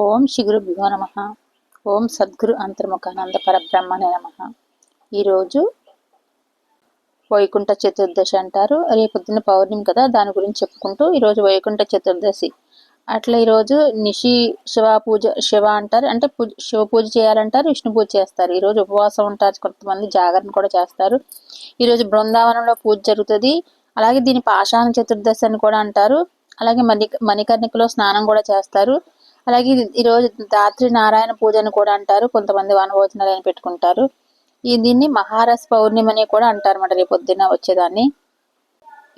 ఓం శ్రీ గురుభ్యో నమ. ఓం సద్గురు అంతర్ముఖానంద పరబ్రహ్మణే నమ ఈరోజు వైకుంఠ చతుర్దశి అంటారు. రేపొద్దున పౌర్ణమి కదా దాని గురించి చెప్పుకుంటూ ఈరోజు వైకుంఠ చతుర్దశి. అట్లా ఈరోజు నిషి శివ పూజ శివ అంటారు. అంటే పూజ శివ పూజ చేయాలంటారు విష్ణు పూజ చేస్తారు. ఈరోజు ఉపవాసం ఉంటారు కొంతమంది జాగరణ కూడా చేస్తారు. ఈరోజు బృందావనంలో పూజ జరుగుతుంది. అలాగే దీని పాషాణ చతుర్దశి అని కూడా అంటారు. అలాగే మణి మణికర్ణికలో స్నానం కూడా చేస్తారు. అలాగే ఈరోజు రాత్రి నారాయణ పూజ అని కూడా అంటారు. కొంతమంది వనభోజనాలు అని పెట్టుకుంటారు. ఈ దీన్ని మహారస్ పౌర్ణిమ అని కూడా అంటారు అన్నమాట రేపు పొద్దున్న వచ్చేదాన్ని.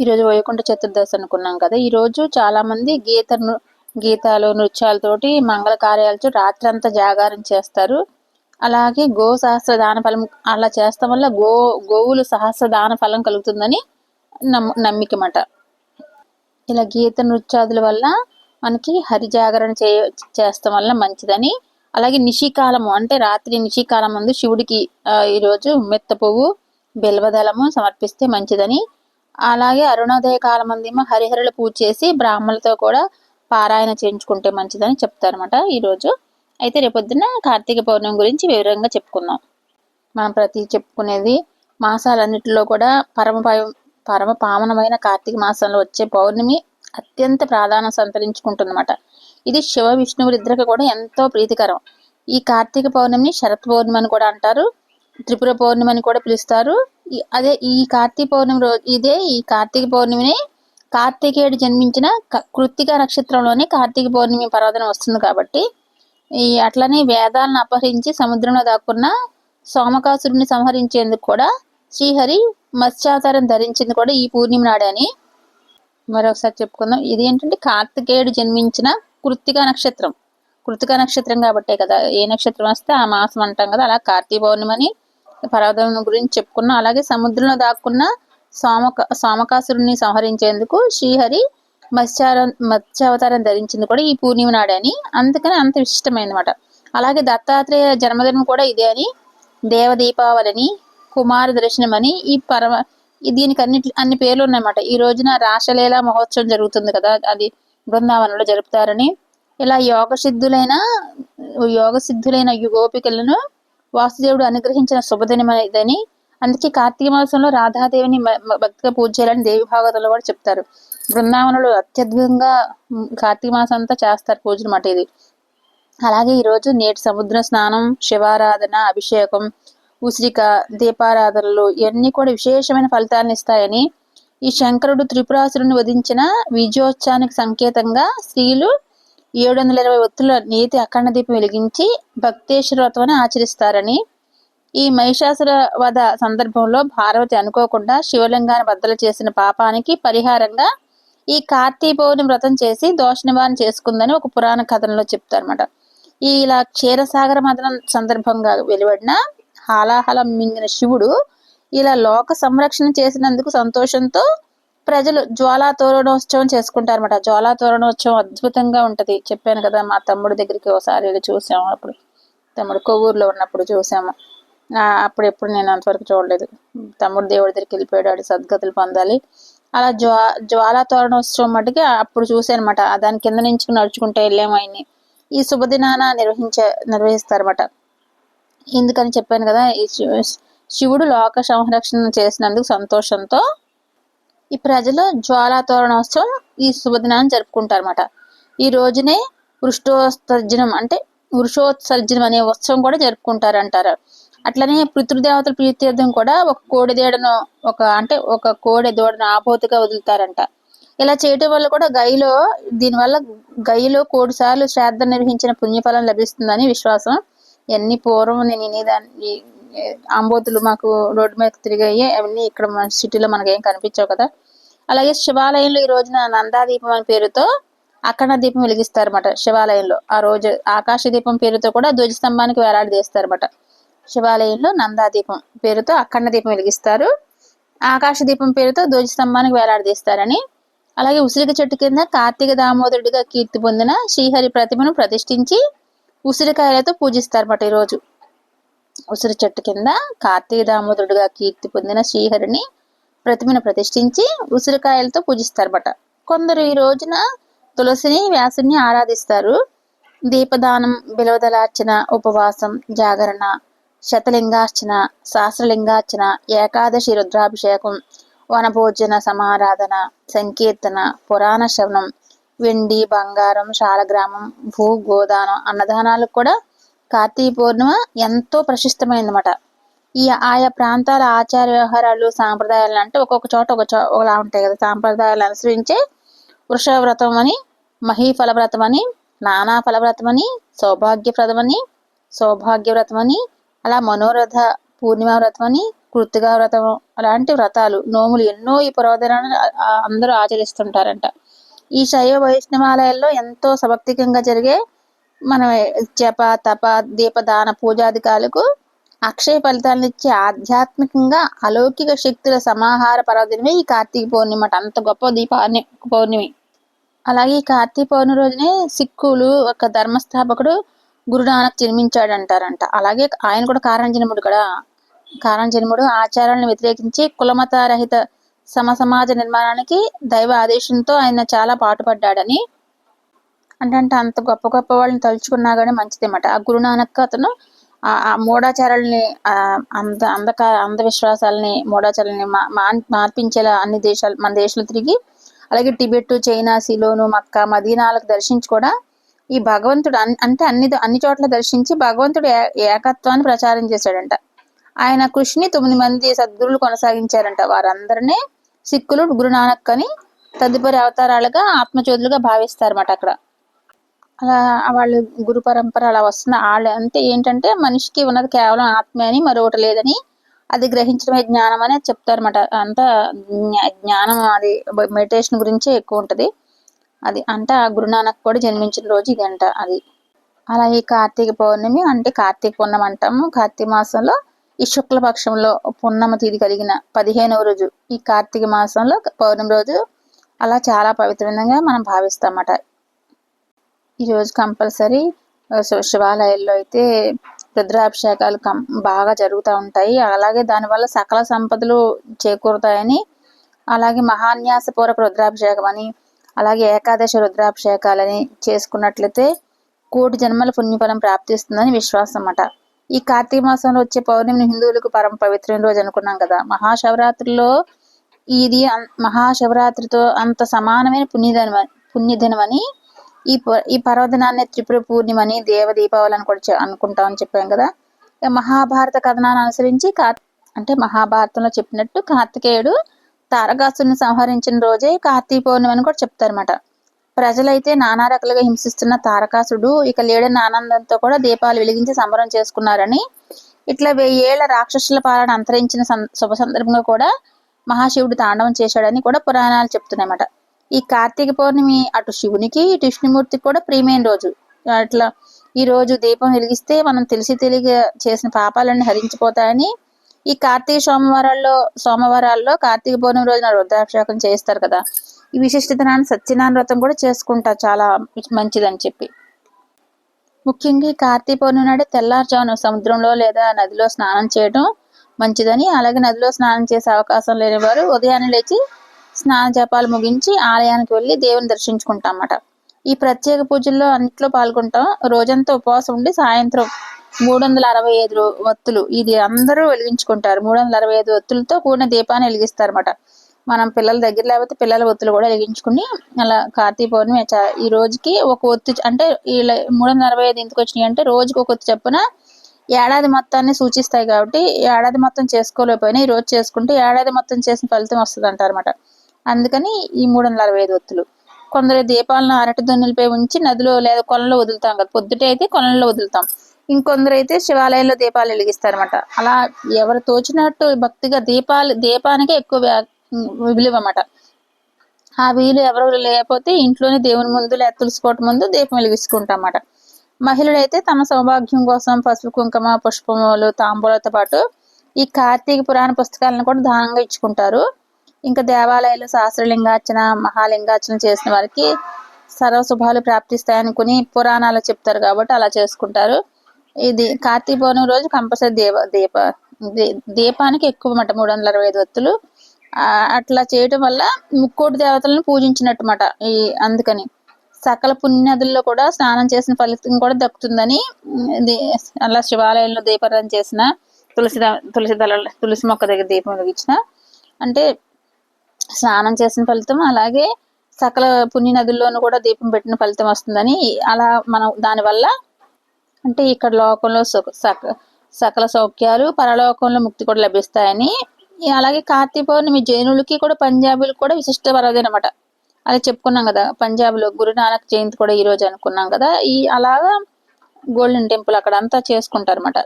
ఈరోజు వైకుంఠ చతుర్దశి అనుకున్నాం కదా. ఈరోజు చాలా మంది గీత గీతాలు నృత్యాలతోటి మంగళ కార్యాలతో రాత్రి అంతా జాగారం చేస్తారు. అలాగే గో సహస్ర దాన ఫలం అలా చేస్తాం వల్ల గో గోవులు సహస్ర దాన ఫలం కలుగుతుందని నమ్మ నమ్మికమాట. ఇలా గీత నృత్యాదుల వల్ల మనకి హరిజాగరణ చేయ చే చేస్తాం వల్ల మంచిదని. అలాగే నిషికాలము అంటే రాత్రి నిషికాలం ముందు శివుడికి ఈరోజు మెత్త పువ్వు బెల్వదళము సమర్పిస్తే మంచిదని. అలాగే అరుణోదయ కాలం ముందేమో హరిహరులు పూజ చేసి బ్రాహ్మణులతో కూడా పారాయణ చేయించుకుంటే మంచిదని చెప్తారనమాట ఈరోజు. అయితే రేపొద్దున కార్తీక పౌర్ణమి గురించి వివరంగా చెప్పుకుందాం. మనం ప్రతి చెప్పుకునేది మాసాలన్నిటిలో కూడా పరమ పరమ పావనమైన కార్తీక మాసంలో వచ్చే పౌర్ణమి అత్యంత ప్రాధాన్యం సంతరించుకుంటుందన్నమాట. ఇది శివ విష్ణువులిద్దరికి కూడా ఎంతో ప్రీతికరం. ఈ కార్తీక పౌర్ణమిని శరత్ పౌర్ణమి అని కూడా అంటారు త్రిపుర పౌర్ణమి అని కూడా పిలుస్తారు. అదే ఈ కార్తీక పౌర్ణమి రోజు ఇదే ఈ కార్తీక పౌర్ణమిని కార్తీకేయుడు జన్మించిన కృత్తిక నక్షత్రంలోనే కార్తీక పౌర్ణమి పర్వదనం వస్తుంది కాబట్టి ఈ అట్లనే వేదాలను అపహరించి సముద్రంలో దాక్కున్న సోమకాసురుని సంహరించేందుకు కూడా శ్రీహరి మత్స్యావతారం ధరించింది కూడా ఈ పూర్ణిమ నాడే అని. మరొకసారి చెప్పుకుందాం. ఇది ఏంటంటే కార్తికేయుడు జన్మించిన కృత్తిక నక్షత్రం. కృతిక నక్షత్రం కాబట్టే కదా ఏ నక్షత్రం వస్తే ఆ మాసం అంటాం కదా అలా కార్తీ పౌర్ణమని పర్వతం గురించి చెప్పుకున్నాం. అలాగే సముద్రంలో దాక్కున్న సోమక సోమకాసురుని సంహరించేందుకు శ్రీహరి మత్స్యార మత్స్యావతారం ధరించింది కూడా ఈ పూర్ణిమ నాడే అని. అందుకని అంత విశిష్టమైనమాట అలాగే దత్తాత్రేయ జన్మదినం కూడా ఇదే అని దేవ దీపావళిని కుమార దర్శనం అని ఈ పర్వ దీనికి అన్ని అన్ని పేర్లు ఉన్నాయన్నమాట ఈ రోజున రాసలీల మహోత్సవం జరుగుతుంది కదా అది బృందావనంలో జరుపుతారని. ఇలా యోగ సిద్ధులైన యోగ సిద్ధులైన గోపికలను వాసుదేవుడు అనుగ్రహించిన శుభదినమైదని అందుకే కార్తీక మాసంలో రాధాదేవిని భక్తిగా పూజ చేయాలని దేవి భాగవతంలో కూడా చెప్తారు. బృందావనంలో అత్యద్భుతంగా కార్తీక మాసం అంతా చేస్తారు పూజ అనమాట ఇది. అలాగే ఈరోజు నేటి సముద్ర స్నానం శివారాధన అభిషేకం ఉసిరిక దీపారాధనలు ఇవన్నీ కూడా విశేషమైన ఫలితాలను ఇస్తాయని ఈ శంకరుడు త్రిపురాసురుని వధించిన విజయోత్సవానికి సంకేతంగా స్త్రీలు ఏడు వందల ఇరవై ఒత్తుల నీతి అఖండ దీపం వెలిగించి భక్తేశ్వర వ్రతమని ఆచరిస్తారని ఈ మహిషాసుర వధ సందర్భంలో భారవతి అనుకోకుండా శివలింగాన్ని బద్దలు చేసిన పాపానికి పరిహారంగా ఈ కార్తీక వ్రతం చేసి దోష నివారణ చేసుకుందని ఒక పురాణ కథనంలో చెప్తారన్నమాట. ఈ ఇలా క్షీరసాగర మదనం సందర్భంగా వెలువడిన హాలాహలం మింగిన శివుడు ఇలా లోక సంరక్షణ చేసినందుకు సంతోషంతో ప్రజలు జ్వాలా తోరణోత్సవం చేసుకుంటారన్నమాట. జ్వాలా తోరణోత్సవం అద్భుతంగా ఉంటది. చెప్పాను కదా మా తమ్ముడి దగ్గరికి ఒకసారి చూసాము అప్పుడు. తమ్ముడు కొవ్వూరులో ఉన్నప్పుడు చూసాము. అప్పుడు ఎప్పుడు నేను అంతవరకు చూడలేదు. తమ్ముడు దేవుడి దగ్గరికి వెళ్ళిపోయాడు. సద్గతులు పొందాలి. అలా జ్వా జ్వాలా తోరణోత్సవం మటుకి అప్పుడు చూసానమాట దాని కింద నుంచి నడుచుకుంటే వెళ్ళాము ఆయన్ని. ఈ శుభదినాన నిర్వహించే నిర్వహిస్తారన్నమాట. ఎందుకని చెప్పాను కదా ఈ శివుడు లోక సంరక్షణ చేసినందుకు సంతోషంతో ఈ ప్రజలు జ్వాలాతోరణోత్సవం ఈ శుభదినాన్ని జరుపుకుంటారన్నమాట. ఈ రోజునే వృష్టోత్సర్జనం అంటే వృషోత్సర్జనం అనే ఉత్సవం కూడా జరుపుకుంటారంటారు. అట్లనే పితృదేవతల ప్రీత్యర్థం కూడా ఒక కోడిదేడను ఒక అంటే ఒక కోడి దూడను ఆపోతుగా వదులుతారంట. ఇలా చేయటం వల్ల కూడా గైలో దీనివల్ల గైలో కోడిసార్లు శ్రాద్ధ శ్రాద్ధం నిర్వహించిన పుణ్యఫలం లభిస్తుందని విశ్వాసం ఎన్ని పూర్వం నేను వినేదాన్ని ఆంబోతులు మాకు రోడ్డు మీద తిరిగాయి అవన్నీ ఇక్కడ మన సిటీలో మనకి ఏం కనిపించవు కదా. అలాగే శివాలయంలో ఈ రోజున నందాదీపం అనే పేరుతో అఖండ దీపం వెలిగిస్తారన్నమాట శివాలయంలో. ఆ రోజు ఆకాశ దీపం పేరుతో కూడా ధ్వజస్తంభానికి వేలాడదీస్తారన్నమాట శివాలయంలో నందాదీపం పేరుతో అఖండ దీపం వెలిగిస్తారు. ఆకాశ దీపం పేరుతో ధ్వజస్తంభానికి వేలాడదీస్తారని అలాగే ఉసిరిక చెట్టు కింద కార్తీక దామోదరుడిగా కీర్తి పొందిన శ్రీహరి ప్రతిమను ప్రతిష్ఠించి ఉసిరికాయలతో పూజిస్తారన్నమాట ఈరోజు. ఉసిరి చెట్టు కింద కార్తీక దామోదరుడుగా కీర్తి పొందిన శ్రీహరిని ప్రతిమను ప్రతిష్ఠించి ఉసిరికాయలతో పూజిస్తారన్నమాట కొందరు ఈ రోజున తులసిని వ్యాసుని ఆరాధిస్తారు. దీపదానం బిలవదలార్చన ఉపవాసం జాగరణ శతలింగార్చన సహస్రలింగార్చన ఏకాదశి రుద్రాభిషేకం వనభోజన సమారాధన సంకీర్తన పురాణ శ్రవణం వెండి బంగారం శాలగ్రామం భూ గోదానం అన్నదానాలకు కూడా కార్తీక పౌర్ణిమ ఎంతో ప్రశస్తమైనమాట ఈ ఆయా ప్రాంతాల ఆచార వ్యవహారాలు సాంప్రదాయాలు అంటే ఒక్కొక్క చోట ఒక చో ఒకలా ఉంటాయి కదా. సాంప్రదాయాలు అనుసరించే వృషవ్రతం అని మహీఫలవ్రతం అని నానా ఫలవ్రతం అని సౌభాగ్యప్రదం అని సౌభాగ్యవ్రతం అని అలా మనోరథ పూర్ణిమ వ్రతం అని కృతిగా వ్రతం అలాంటి వ్రతాలు నోములు ఎన్నో ఈ పురోధనాన్ని అందరూ ఆచరిస్తుంటారంట. ఈ శైవ వైష్ణవాలయాల్లో ఎంతో సభక్తికంగా జరిగే మన జప తప దీపదాన పూజాధికారులకు అక్షయ ఫలితాలను ఇచ్చే ఆధ్యాత్మికంగా అలౌకిక శక్తుల సమాహార పర్వదినమే ఈ కార్తీక పౌర్ణిమ అంత గొప్ప దీపాన్ని పౌర్ణిమి. అలాగే ఈ కార్తీక పౌర్ణమి రోజునే సిక్కులు ఒక ధర్మస్థాపకుడు గురునానక్ జన్మించాడంటారంట. అలాగే ఆయన కూడా కారణజన్ముడు కూడా కారణజన్ముడు. ఆచారాలను వ్యతిరేకించి కులమత రహిత సమ సమాజ నిర్మాణానికి దైవ ఆదేశంతో ఆయన చాలా పాటుపడ్డాడని. అంటే అంత గొప్ప గొప్ప వాళ్ళని తలుచుకున్నా కానీ మంచిదేమాట. ఆ గురునానక్ అతను ఆ మూఢాచారాలని అంద అందక అంధవిశ్వాసాలని మూఢాచారాలని మా మార్పించేలా అన్ని దేశాలు మన దేశాలు తిరిగి అలాగే టిబెట్ చైనా సిలోను మక్కా మదీనాలకు దర్శించి కూడా ఈ భగవంతుడు అంటే అన్ని అన్ని చోట్ల దర్శించి భగవంతుడు ఏకత్వాన్ని ప్రచారం చేశాడంట. ఆయన కృషిని తొమ్మిది మంది సద్గురులు కొనసాగించారంట. వారందరినీ సిక్కులు గురునానక్ అని తదుపరి అవతారాలుగా ఆత్మచోదులుగా భావిస్తారన్నమాట అక్కడ. అలా వాళ్ళు గురు పరంపర అలా వస్తున్న వాళ్ళు అంటే ఏంటంటే మనిషికి ఉన్నది కేవలం ఆత్మ అని మరొకటి లేదని అది గ్రహించడమే జ్ఞానం అని చెప్తారన్నమాట. అంతా జ్ఞానం అది మెడిటేషన్ గురించే ఎక్కువ ఉంటుంది. అది అంటే ఆ గురునానక్ కూడా జన్మించిన రోజు ఇది అంట అది. అలా ఈ కార్తీక పౌర్ణమి అంటే కార్తీక పూర్ణమి అంటాము. కార్తీక మాసంలో ఈ శుక్లపక్షంలో పున్నమ తిథి కలిగిన పదిహేనవ రోజు ఈ కార్తీక మాసంలో పౌర్ణమి రోజు అలా చాలా పవిత్రంగా మనం భావిస్తామట. ఈరోజు కంపల్సరీ శివాలయాల్లో అయితే రుద్రాభిషేకాలు కం బాగా జరుగుతూ ఉంటాయి. అలాగే దానివల్ల సకల సంపదలు చేకూరుతాయని అలాగే మహాన్యాసపూర్వక రుద్రాభిషేకం అని అలాగే ఏకాదశి రుద్రాభిషేకాలని చేసుకున్నట్లయితే కోటి జన్మల పుణ్యఫలం ప్రాప్తిస్తుందని విశ్వాసం అన్నమాట ఈ కార్తీక మాసంలో వచ్చే పౌర్ణమిని హిందువులకు పరమ పవిత్రమైన రోజు అనుకున్నాం కదా. మహాశివరాత్రిలో ఇది మహాశివరాత్రితో అంత సమానమైన పుణ్యదినం పుణ్యదినం అని ఈ ఈ పర్వదినాన్ని త్రిపుర పూర్ణిమని దేవ దీపావళి అని కూడా అనుకుంటామని చెప్పాం కదా. మహాభారత కథనాన్ని అనుసరించి కార్ అంటే మహాభారతంలో చెప్పినట్టు కార్తికేయుడు తారకాసుని సంహరించిన రోజే కార్తీక పౌర్ణమి అని కూడా చెప్తారన్నమాట. ప్రజలైతే నానా రకాలుగా హింసిస్తున్న తారకాసుడు ఇక లేడని ఆనందంతో కూడా దీపాలు వెలిగించి సంబరం చేసుకున్నారని ఇట్లా వెయ్యేళ్ళ రాక్షసుల పాలన అంతరించిన శుభ సందర్భంగా కూడా మహాశివుడు తాండవం చేశాడని కూడా పురాణాలు చెప్తున్నాయన్నమాట. ఈ కార్తీక పౌర్ణమి అటు శివునికి ఇటు విష్ణుమూర్తికి కూడా ప్రియమైన రోజు. అట్లా ఈ రోజు దీపం వెలిగిస్తే మనం తెలిసి తెలియ చేసిన పాపాలన్నీ హరించిపోతాయని ఈ కార్తీక సోమవారాల్లో సోమవారాల్లో కార్తీక పౌర్ణమి రోజున రుద్రాభిషేకం చేస్తారు కదా. ఈ విశిష్టతనాన్ని సత్యనారాయణ వ్రతం కూడా చేసుకుంటా చాలా మంచిదని చెప్పి. ముఖ్యంగా ఈ కార్తీక పౌర్ణమి నాడు తెల్లారుజామున సముద్రంలో లేదా నదిలో స్నానం చేయడం మంచిదని అలాగే నదిలో స్నానం చేసే అవకాశం లేని వారు ఉదయాన్నే లేచి స్నాన జపాలు ముగించి ఆలయానికి వెళ్ళి దేవుని దర్శించుకుంటామట. ఈ ప్రత్యేక పూజల్లో అన్నిట్లో పాల్గొంటాం. రోజంతా ఉపవాసం ఉండి సాయంత్రం మూడు వందల అరవై ఐదు వత్తులు ఇది అందరూ వెలిగించుకుంటారు. మూడు వందల అరవై ఐదు వత్తులతో కూడిన దీపాన్ని వెలిగిస్తారు అన్నమాట మనం పిల్లల దగ్గర లేకపోతే పిల్లల ఒత్తులు కూడా వెలిగించుకుని అలా కార్తీక పౌర్ణమి ఈ రోజుకి ఒక ఒత్తు అంటే ఇలా మూడు వందల అరవై ఐదు ఎందుకు వచ్చినాయి అంటే రోజుకి ఒక ఒత్తు చెప్పున ఏడాది మొత్తాన్ని సూచిస్తాయి కాబట్టి ఏడాది మొత్తం చేసుకోలేకపోయినా ఈ రోజు చేసుకుంటే ఏడాది మొత్తం చేసిన ఫలితం వస్తుంది అంటారనమాట అందుకని ఈ మూడు వందల అరవై ఐదు ఒత్తులు. కొందరు దీపాలను అరటి దొన్నులపై ఉంచి నదిలో లేదా కొలంలో వదులుతాం కదా. పొద్దుటే అయితే కొలంలో వదులుతాం. ఇంకొందరు అయితే శివాలయంలో దీపాలు వెలిగిస్తారనమాట అలా ఎవరు తోచినట్టు భక్తిగా దీపాలు దీపానికి ఎక్కువ విలువ అన్నమాట ఆ వీలు ఎవరు లేకపోతే ఇంట్లోనే దేవుని ముందు లేదా తులుసుకోవటం ముందు దీపం వెలిగించుకుంటామన్నమాట మహిళలు అయితే తమ సౌభాగ్యం కోసం పసుపు కుంకుమ పుష్పములు తాంబూలతో పాటు ఈ కార్తీక పురాణ పుస్తకాలను కూడా దానంగా ఇచ్చుకుంటారు. ఇంకా దేవాలయాలు శాస్త్రలింగార్చన మహాలింగార్చన చేసిన వారికి సర్వశుభాలు ప్రాప్తిస్తాయనుకుని పురాణాలు చెప్తారు కాబట్టి అలా చేసుకుంటారు. ఇది కార్తీక పౌర్ణమి రోజు కంపల్సరీ దేవ దీప దీపానికి ఎక్కువ మాట మూడు వందల అరవై ఐదు వత్తులు అట్లా చేయటం వల్ల ముక్కోటి దేవతలను పూజించినట్టు మాట ఈ అందుకని. సకల పుణ్యదుల్లో కూడా స్నానం చేసిన ఫలితం కూడా దక్కుతుందని అలా శివాలయంలో దీపారాధన చేసిన తులసి తులసి దళ తులసి మొక్క దగ్గర దీపం వెలిగించిన అంటే స్నానం చేసిన ఫలితం అలాగే సకల పుణ్య నదుల్లోనూ కూడా దీపం పెట్టిన ఫలితం వస్తుందని అలా మనం దానివల్ల అంటే ఇక్కడ లోకంలో సక సకల సౌఖ్యాలు పరలోకంలో ముక్తి కూడా లభిస్తాయని అలాగే కార్తీక పౌర్ణమి జైనులకి కూడా పంజాబీలకు కూడా విశిష్ట పర్వది అనమాట అలా చెప్పుకున్నాం కదా పంజాబ్లో గురునానక్ జయంతి కూడా ఈ రోజు అనుకున్నాం కదా ఈ అలాగా గోల్డెన్ టెంపుల్ అక్కడ అంతా చేసుకుంటారు అనమాట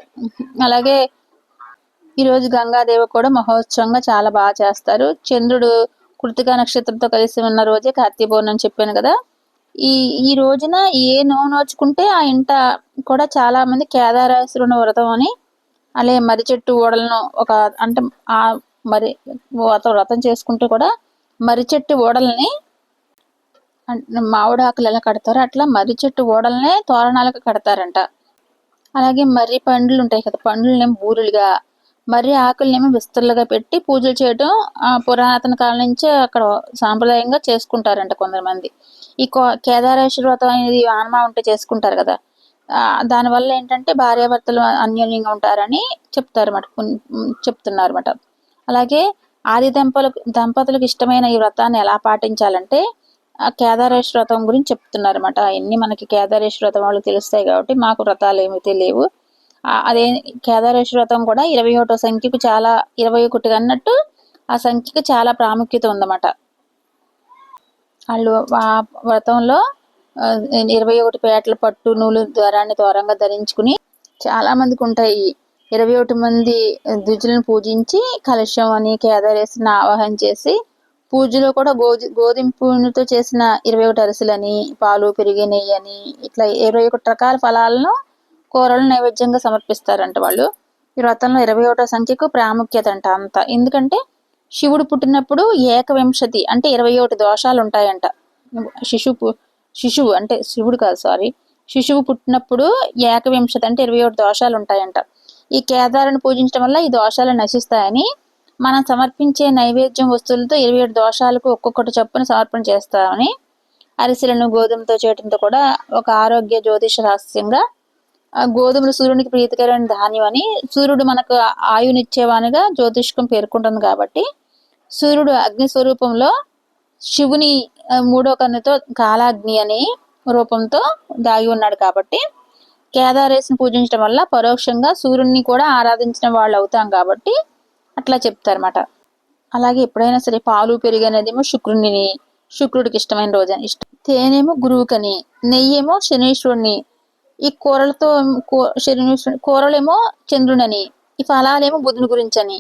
అలాగే ఈరోజు గంగాదేవి కూడా మహోత్సవంగా చాలా బాగా చేస్తారు. చంద్రుడు కృతికా నక్షత్రంతో కలిసి ఉన్న రోజే కార్తీక పౌర్ణమి చెప్పాను కదా. ఈ ఈ రోజున ఏ నో నోచుకుంటే ఆ ఇంట కూడా చాలా మంది కేదారేశ్వరుని వ్రతం అని అలాగే మర్రి చెట్టు ఓడలను ఒక అంటే ఆ మరి వ్రతం చేసుకుంటే కూడా మర్రి చెట్టు ఓడల్ని మామిడి ఆకులు ఎలా కడతారో అట్లా మర్రి చెట్టు ఓడలనే తోరణాలకు కడతారంట. అలాగే మర్రి పండ్లు ఉంటాయి కదా పండ్లనేమో బూరులుగా మర్రి ఆకులనేమో విస్తరులుగా పెట్టి పూజలు చేయడం పురాతన కాలం నుంచే అక్కడ సాంప్రదాయంగా చేసుకుంటారంట కొంతమంది. ఈ కేదారేశ్వర వ్రతం అనేది ఆనమా ఉంటే చేసుకుంటారు కదా. దానివల్ల ఏంటంటే భార్యాభర్తలు అన్యోన్యంగా ఉంటారని చెప్తారు చెప్తున్నారు అన్నమాట అలాగే ఆది దంపతులకు దంపతులకు ఇష్టమైన ఈ వ్రతాన్ని ఎలా పాటించాలంటే కేదారేశ్వర వ్రతం గురించి చెప్తున్నారు అనమాట అవన్నీ మనకి కేదారేశ్వర వ్రతం వాళ్ళకి తెలుస్తాయి కాబట్టి మాకు వ్రతాలు ఏమీ లేవు. అదే కేదారేశ్వర వ్రతం కూడా ఇరవై ఒకటో సంఖ్యకు చాలా ఇరవై ఒకటి అన్నట్టు ఆ సంఖ్యకు చాలా ప్రాముఖ్యత ఉందన్నమాట. వాళ్ళు ఆ వ్రతంలో ఇరవై ఒకటి పేటల పట్టు నూలు ద్వారాన్ని ద్వారంగా ధరించుకుని చాలా మందికి ఉంటాయి. ఇరవై ఒకటి మంది ద్విజులను పూజించి కలశం అని కేదారేశ్వరిని ఆవాహన చేసి పూజలో కూడా గోధి గోధుమతో చేసిన ఇరవై ఒకటి అరిసెలని పాలు పెరిగి నెయ్యి అని ఇట్లా ఇరవై ఒకటి రకాల ఫలాలను కూరలు నైవేద్యంగా సమర్పిస్తారంట వాళ్ళు. ఈ వ్రతంలో ఇరవై ఒకటో సంఖ్యకు ప్రాముఖ్యత అంట అంత. ఎందుకంటే శివుడు పుట్టినప్పుడు ఏకవింశతి అంటే ఇరవై ఒకటి దోషాలు ఉంటాయంట. శిశువు శిశువు అంటే శివుడు కాదు సారీ. శిశువు పుట్టినప్పుడు ఏకవింశతి అంటే ఇరవై ఒకటి దోషాలు ఉంటాయంట. ఈ కేదారాన్ని పూజించడం వల్ల ఈ దోషాలు నశిస్తాయని మనం సమర్పించే నైవేద్యం వస్తువులతో ఇరవై ఏడు దోషాలకు ఒక్కొక్కటి చొప్పున సమర్పణ చేస్తామని అరిసెలను గోధుమతో చేయడంతో కూడా ఒక ఆరోగ్య జ్యోతిష రహస్యంగా గోధుమలు సూర్యునికి ప్రీతికరమైన ధాన్యం అని సూర్యుడు మనకు ఆయునిచ్చేవానిగా జ్యోతిష్కం పేర్కొంటుంది కాబట్టి సూర్యుడు అగ్ని స్వరూపంలో శివుని మూడో కన్నుతో కాలాగ్ని అని రూపంతో దాగి ఉన్నాడు కాబట్టి కేదారేశ్ని పూజించడం వల్ల పరోక్షంగా సూర్యుడిని కూడా ఆరాధించిన వాళ్ళు అవుతాం కాబట్టి అట్లా చెప్తారన్నమాట. అలాగే ఎప్పుడైనా సరే పాలు పెరుగు అనేదేమో శుక్రుడిని శుక్రుడికి ఇష్టమైన రోజు అని. ఇష్టం తేనేమో గురువుకని నెయ్యేమో శనీశ్వరుని ఈ కూరలతో శనీశ్వరుని కూరలేమో చంద్రుడని ఈ ఫలాలేమో బుధుని గురించి అని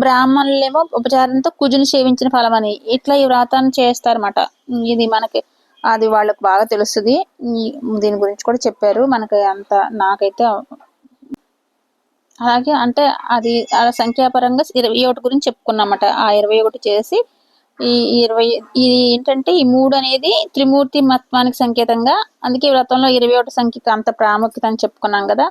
బ్రాహ్మణులేమో ఉపచారంతో కుజుని సేవించిన ఫలం అని ఇట్లా ఈ వ్రతాన్ని చేస్తారన్నమాట. ఇది మనకి అది వాళ్ళకు బాగా తెలుస్తుంది. దీని గురించి కూడా చెప్పారు. మనకి అంత నాకైతే అలాగే అంటే అది సంఖ్యాపరంగా ఇరవై ఒకటి గురించి చెప్పుకున్నామట. ఆ ఇరవై ఒకటి చేసి ఈ ఇరవై ఇది ఏంటంటే ఈ మూడు అనేది త్రిమూర్తి మత్వానికి సంకేతంగా అందుకే వ్రతంలో ఇరవై ఒకటి సంఖ్యకి అంత ప్రాముఖ్యత అని చెప్పుకున్నాం కదా.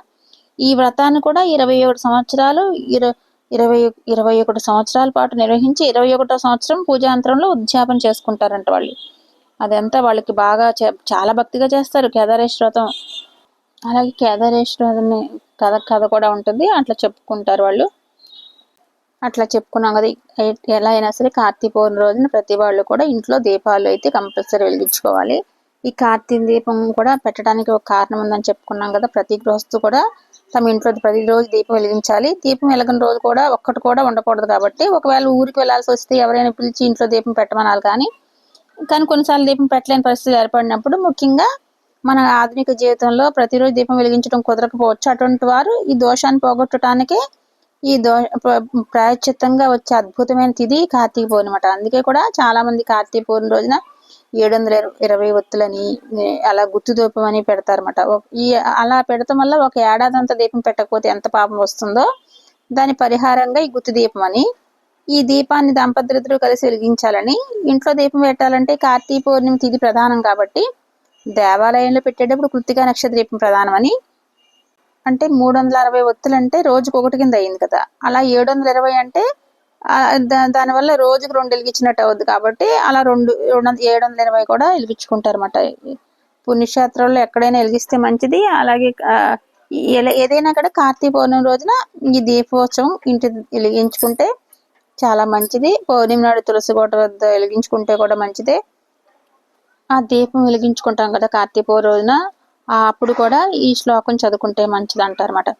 ఈ వ్రతాన్ని కూడా ఇరవై ఒకటి సంవత్సరాలు ఇరవై ఇరవై ఇరవై ఒకటి సంవత్సరాల పాటు నిర్వహించి ఇరవై ఒకటో సంవత్సరం పూజాంతరంలో ఉద్యాపన చేసుకుంటారంట వాళ్ళు. అదంతా వాళ్ళకి బాగా చాలా భక్తిగా చేస్తారు కేదారేశ్వరతం అలాగే కేదారేశ్వరుని కథ కథ కూడా ఉంటుంది. అట్లా చెప్పుకుంటారు వాళ్ళు. అట్లా చెప్పుకున్నాం కదా ఎలా అయినా సరే కార్తీక పౌర్ణమి రోజున ప్రతి వాళ్ళు కూడా ఇంట్లో దీపాలు అయితే కంపల్సరీ వెలిగించుకోవాలి. ఈ కార్తీక దీపం కూడా పెట్టడానికి ఒక కారణం ఉందని చెప్పుకున్నాం కదా ప్రతి గృహస్థు కూడా తమ ఇంట్లో ప్రతిరోజు దీపం వెలిగించాలి. దీపం వెలగని రోజు కూడా ఒక్కటి కూడా ఉండకూడదు కాబట్టి ఒకవేళ ఊరికి వెళ్ళాల్సి వస్తే ఎవరైనా పిలిచి ఇంట్లో దీపం పెట్టమనాలి కానీ కానీ కొన్నిసార్లు దీపం పెట్టలేని పరిస్థితులు ఏర్పడినప్పుడు ముఖ్యంగా మన ఆధునిక జీవితంలో ప్రతిరోజు దీపం వెలిగించడం కుదరకపోవచ్చు. అటువంటి వారు ఈ దోషాన్ని పోగొట్టడానికి ఈ దో ప్రాయశ్చిత్తంగా వచ్చే అద్భుతమైన తిథి కార్తీక పౌర్ణిమట. అందుకే కూడా చాలా మంది కార్తీక పౌర్ణమి రోజున ఏడు వందల ఇరవై ఒత్తులని అలా గుత్తు దీపం అని పెడతారన్నమాట. ఈ అలా పెడతాం వల్ల ఒక ఏడాది అంతా దీపం పెట్టకపోతే ఎంత పాపం వస్తుందో దాని పరిహారంగా ఈ గుత్తు దీపం అని ఈ దీపాన్ని దంపతులిద్దరూ కలిసి వెలిగించాలని ఇంట్లో దీపం పెట్టాలంటే కార్తీక పౌర్ణమి తిథి ప్రధానం కాబట్టి దేవాలయంలో పెట్టేటప్పుడు కృతికా నక్షత్ర దీపం ప్రధానమని. అంటే మూడు వందల అరవై ఒత్తులు అంటే రోజుకు ఒకటి కింద అయింది కదా. అలా ఏడు వందల ఇరవై అంటే దానివల్ల రోజుకు రెండు వెలిగించినట్టు అవుద్ది కాబట్టి అలా రెండు ఏడు వందల ఇరవై కూడా వెలిగించుకుంటారు అనమాట పుణ్యక్షేత్రాల్లో ఎక్కడైనా వెలిగిస్తే మంచిది. అలాగే ఏదైనా కూడా కార్తీక పౌర్ణమి రోజున ఈ దీపోత్సవం ఇంటి వెలిగించుకుంటే చాలా మంచిది. పౌర్ణమి నాడు తులసి కోట వద్ద వెలిగించుకుంటే కూడా మంచిదే. ఆ దీపం వెలిగించుకుంటాం కదా కార్తీక పౌర్ణమి రోజున అప్పుడు కూడా ఈ శ్లోకం చదువుకుంటే మంచిది అంటారన్నమాట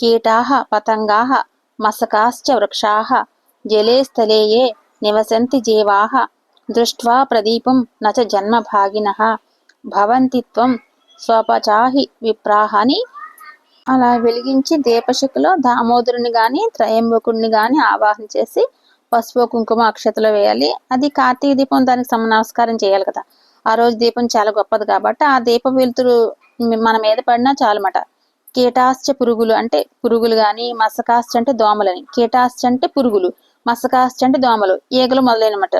కీటాహ పతంగాహ మసకాశ్చ వృక్షాహ జలే స్థలేయే నివసంతి జీవాహ దృష్ట్వా ప్రదీపం నచ జన్మ భాగిన భవంతి త్వం స్వపచాహి విప్రాహ అని అలా వెలిగించి దీపశిఖలో దామోదరుని గాని త్రయంబకుడిని గాని ఆవాహన చేసి పసుపు కుంకుమ అక్షతలో వేయాలి. అది కార్తీక దీపం దానికి సమ నమస్కారం చేయాలి కదా. ఆ రోజు దీపం చాలా గొప్పది కాబట్టి ఆ దీప వెలుతురు మన మీద పడినా చాలన్నమాట కీటాశ్చ పురుగులు అంటే పురుగులు గాని మసకాశ్చ అంటే దోమలని. కీటాశ్చ అంటే పురుగులు మసకాశ్చ అంటే దోమలు. ఈగలు మొదలైనమాట.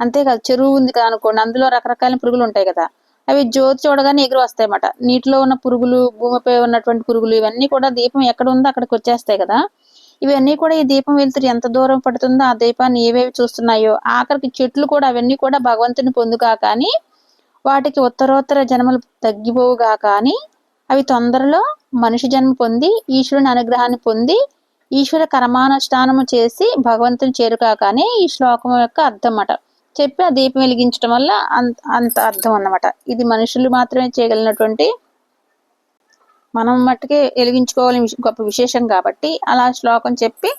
అంతేకాదు చెరువు ఉంది కదా అనుకోండి అందులో రకరకాల పురుగులు ఉంటాయి కదా. అవి జ్యోతి చూడగానే ఎగురు వస్తాయన్నమాట. నీటిలో ఉన్న పురుగులు భూమిపై ఉన్నటువంటి పురుగులు ఇవన్నీ కూడా దీపం ఎక్కడ ఉందో అక్కడికి వచ్చేస్తాయి కదా. ఇవన్నీ కూడా ఈ దీపం వెలుతురు ఎంత దూరం పడుతుందో ఆ దీపాన్ని ఏవేవి చూస్తున్నాయో ఆఖరికి చెట్లు కూడా అవన్నీ కూడా భగవంతుని పొందుగా కానీ వాటికి ఉత్తరోత్తర జన్మలు తగ్గిపోవుగా కానీ అవి తొందరలో మనిషి జన్మ పొంది ఈశ్వరుని అనుగ్రహాన్ని పొంది ఈశ్వర కర్మానుష్ఠానము చేసి భగవంతుని చేరుకాకనే ఈ శ్లోకం యొక్క అర్థం అన్నమాట చెప్పి ఆ దీపం వెలిగించడం వల్ల అంత అంత అర్థం అన్నమాట. ఇది మనుషులు మాత్రమే చేయగలిగినటువంటి మనం మట్టుకే వెలిగించుకోవాలి గొప్ప విశేషం కాబట్టి అలా శ్లోకం చెప్పి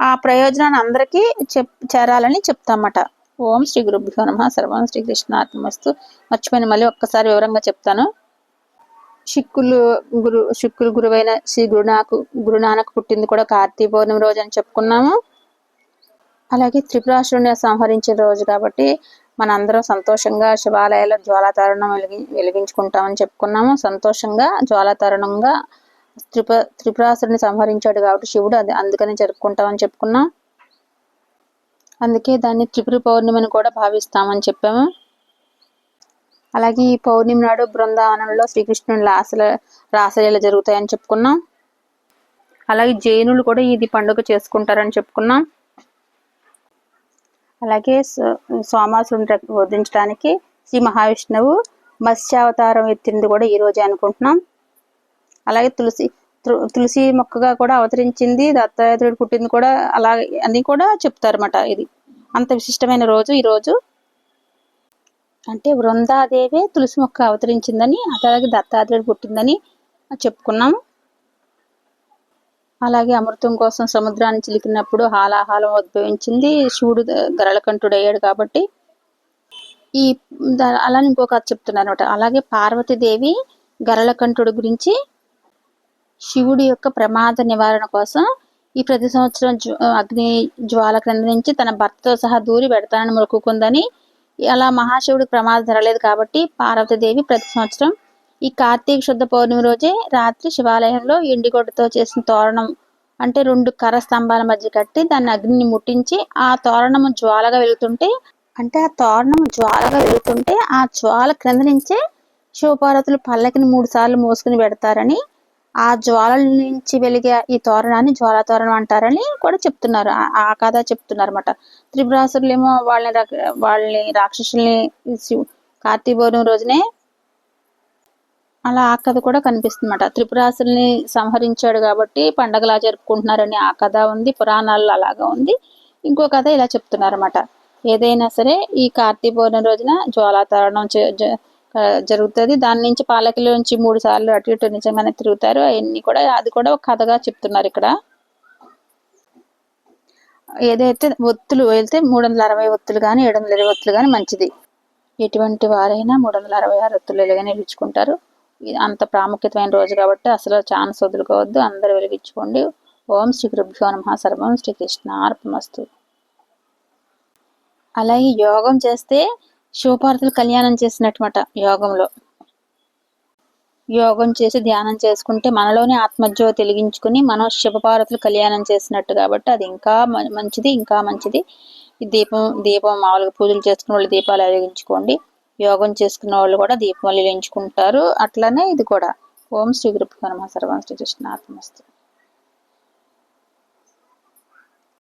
ఆ ప్రయోజనాన్ని అందరికీ చెప్ చేరాలని చెప్తామట. ఓం శ్రీ గురుభ్యో నమ. సర్వం శ్రీ కృష్ణార్థమస్తు మర్చిపోయిన మళ్ళీ ఒక్కసారి వివరంగా చెప్తాను. శిక్కులు గురు శిక్కులు గురువైన శ్రీ గురునాకు గురునానక్ పుట్టింది కూడా కార్తీక పౌర్ణమి రోజు అని చెప్పుకున్నాము. అలాగే త్రిపురాసురుని సంహరించిన రోజు కాబట్టి మనందరం సంతోషంగా శివాలయాల జ్వాలాతరణం వెలిగి వెలిగించుకుంటామని చెప్పుకున్నాము. సంతోషంగా జ్వాలాతరణంగా త్రిప త్రిపురాసురుని సంహరించాడు కాబట్టి శివుడు అది అందుకని జరుపుకుంటామని చెప్పుకున్నాం. అందుకే దాన్ని త్రిపుర పౌర్ణిమని కూడా భావిస్తామని చెప్పాము. అలాగే ఈ పౌర్ణిమి నాడు బృందావనంలో శ్రీకృష్ణుని రాసల రాసలీల జరుగుతాయని చెప్పుకున్నాం. అలాగే జైనులు కూడా ఇది పండుగ చేసుకుంటారని చెప్పుకున్నాం. అలాగే సో- సోమాసురుని వధించడానికి శ్రీ మహావిష్ణువు మత్స్యావతారం ఎత్తింది కూడా ఈ రోజే అనుకుంటున్నాం. అలాగే తులసి తు- తులసి మొక్కగా కూడా అవతరించింది దత్తాత్రేయుడు పుట్టింది కూడా అలాగే అని కూడా చెప్తారన్నమాట ఇది. అంత విశిష్టమైన రోజు ఈరోజు అంటే వృందాదేవే తులసి మొక్క అవతరించిందని అలాగే దత్తాత్రేయుడు పుట్టిందని చెప్పుకున్నాం. అలాగే అమృతం కోసం సముద్రాన్ని చిలికినప్పుడు హాలాహాలం ఉద్భవించింది. శివుడు గరళకంఠుడు అయ్యాడు కాబట్టి. ఈ అలా అలానే ఇంకొక కథ చెప్తున్నారు అనమాట అలాగే పార్వతీదేవి గరళకంఠుడు గురించి శివుడి యొక్క ప్రమాద నివారణ కోసం ఈ ప్రతి సంవత్సరం జ్వ- అగ్ని జ్వాల క్రింద నుంచి తన భర్తతో సహా దూరి పెడతానని మొక్కుకుందని. అలా మహాశివుడికి ప్రమాదం జరగలేదు కాబట్టి పార్వతీదేవి ప్రతి సంవత్సరం ఈ కార్తీక శుద్ధ పౌర్ణమి రోజే రాత్రి శివాలయంలో ఎండిగొడ్డతో చేసిన తోరణం అంటే రెండు కర్ర స్తంభాల మధ్య కట్టి దాన్ని అగ్నిని ముట్టించి ఆ తోరణము జ్వాలగా వెలుగుతుంటే అంటే ఆ తోరణం జ్వాలగా వెలుగుతుంటే ఆ జ్వాల క్రింద నుంచే శివపార్వతులు పల్లకిని మూడు సార్లు మోసుకుని పెడతారని ఆ జ్వాల నుంచి వెలిగే ఈ తోరణాన్ని జ్వాల తోరణం అంటారని కూడా చెప్తున్నారు. ఆ- కథ చెప్తున్నారు అనమాట త్రిపురాసురులు ఏమో వాళ్ళని వాళ్ళని రాక్షసుల్ని కార్తీక పౌర్ణమి రోజునే అలా ఆ కథ కూడా కనిపిస్తుందన్నమాట. త్రిపురాసుల్ని సంహరించాడు కాబట్టి పండగలా జరుపుకుంటున్నారని ఆ కథ ఉంది పురాణాల్లో అలాగా ఉంది. ఇంకో కథ ఇలా చెప్తున్నారన్నమాట. ఏదైనా సరే ఈ కార్తీక పౌర్ణమి రోజున జ్వాలాతరణం చే- జ- జరుగుతుంది. దాని నుంచి పాలకిలో నుంచి మూడు సార్లు అటు ఇటు నిజంగానే తిరుగుతారు. అవన్నీ కూడా అది కూడా ఒక కథగా చెప్తున్నారు ఇక్కడ. ఏదైతే ఒత్తులు వెళ్తే మూడు వందల అరవై ఒత్తులు కానీ ఏడు వందల ఇరవై ఒత్తులు కానీ మంచిది. ఎటువంటి వారైనా మూడు వందల అరవై ఆరు ఒత్తులు వెలుగని నిలుచుకుంటారు. అంత ప్రాముఖ్యతమైన రోజు కాబట్టి అసలు ఛాన్స్ వదులుకోవద్దు. అందరూ వెలిగించుకోండి. ఓం శ్రీ గురుభ్యో నమ. సర్వం శ్రీ కృష్ణ అర్పమస్తు అలాగే యోగం చేస్తే శివపార్వతులు కళ్యాణం చేసినట్టుమాట యోగంలో. యోగం చేసి ధ్యానం చేసుకుంటే మనలోనే ఆత్మజ్యోతి వెలిగించుకుని మనం శివపార్వతులు కళ్యాణం చేసినట్టు కాబట్టి అది ఇంకా మంచిది ఇంకా మంచిది. దీపం దీపం మామూలుగా పూజలు చేసుకుని వాళ్ళు దీపాలు వెలిగించుకోండి. యోగం చేసుకున్న వాళ్ళు కూడా దీపం వెలిగించుకుంటారు. అట్లనే ఇది కూడా. ఓం శ్రీ గురు నమ. సర్వం శ్రీ కృష్ణ ఆత్మస్తు